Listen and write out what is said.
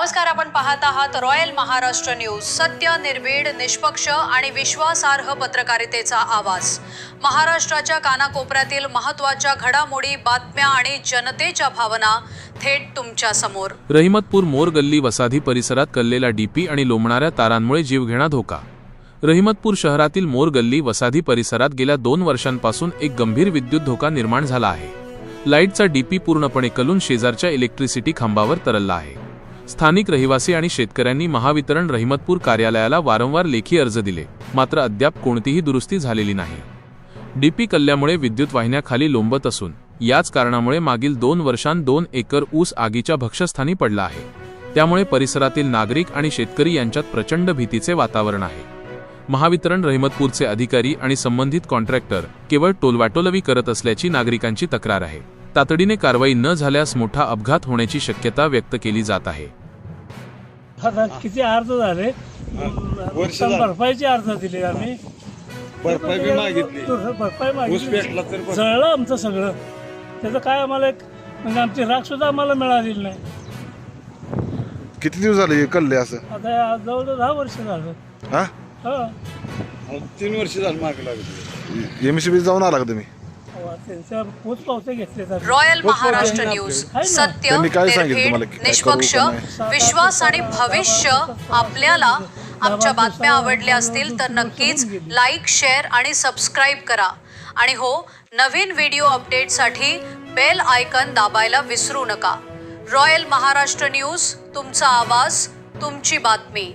नमस्कार आपण पाहत आहात रॉयल महाराष्ट्र न्यूज. सत्य निर्भीड निष्पक्ष आणि विश्वासार्ह पत्रकारितेचा आवाज. महाराष्ट्राच्या कानाकोपऱ्यातील महत्त्वाच्या घडामोडी बातम्या आणि जनतेच्या भावना थेट तुमच्यासमोर. रहिमतपूर मोर गल्ली वसाधी परिसरात कललेला डीपी आणि लोंबणाऱ्या तारांमुळे जीवघेणा धोका. रहिमतपूर शहरातील मोर गल्ली वसाधी परिसरात गेल्या दोन वर्षांपासून एक गंभीर विद्युत धोका निर्माण झाला आहे. लाईटचा डीपी पूर्णपणे कलून शेजारच्या इलेक्ट्रिसिटी खांबावर तरलला आहे. स्थानिक रहिवासी आणि शेतकऱ्यांनी महावितरण रहिमतपूर कार्यालयाला वारंवार लेखी अर्ज दिले. मात्र अद्याप कोणतीही दुरुस्ती झालेली नाही. डीपी कल्ल्यामुळे विद्युत वाहिन्या खाली लोंबत असून याच कारणामुळे मागील दोन वर्षांत दोन एकर ऊस आगीच्या भक्षस्थानी पडला आहे. त्यामुळे परिसरातील नागरिक आणि शेतकरी यांच्यात प्रचंड भीतीचे वातावरण आहे. महावितरण रहिमतपूरचे अधिकारी आणि संबंधित कॉन्ट्रॅक्टर केवळ टोलवाटोलवी करत असल्याची नागरिकांची तक्रार आहे. तातडीने कारवाई न झाल्यास मोठा अपघात होण्याची शक्यता व्यक्त केली जात आहे. आता किती अर्ज झाले? वर्ष झालं. भरपाईचे अर्ज दिले आम्ही. भरपाई बी मागितली. भरपाई ऊस मागितली पेटला तर पण- जळलं आमचं सगळं. त्याचं काय आम्हाला एक म्हणजे आमची राख सुद्धा आम्हाला मिळालेली नाही. किती दिवस झाले हे कल्ले असं? आता या जवळजवळ दहा वर्ष झालं. हा? हा. तीन वर्ष झालं मागे लागली. एम सी बी जाऊन आला का तुम्ही? अहो, त्यांच्या पोच पावते घेतले तर रॉयल महाराष्ट्र न्यूज. सत्य निष्पक्ष विश्वास आणि भविष्य आपल्याला आमच्या बातम्या आवडल्या असतील तर नक्कीच लाईक शेअर आणि सबस्क्राईब करा. आणि हो नवीन व्हिडिओ अपडेटसाठी बेल आयकन दाबायला विसरू नका. रॉयल महाराष्ट्र न्यूज तुमचा आवाज तुमची बातमी.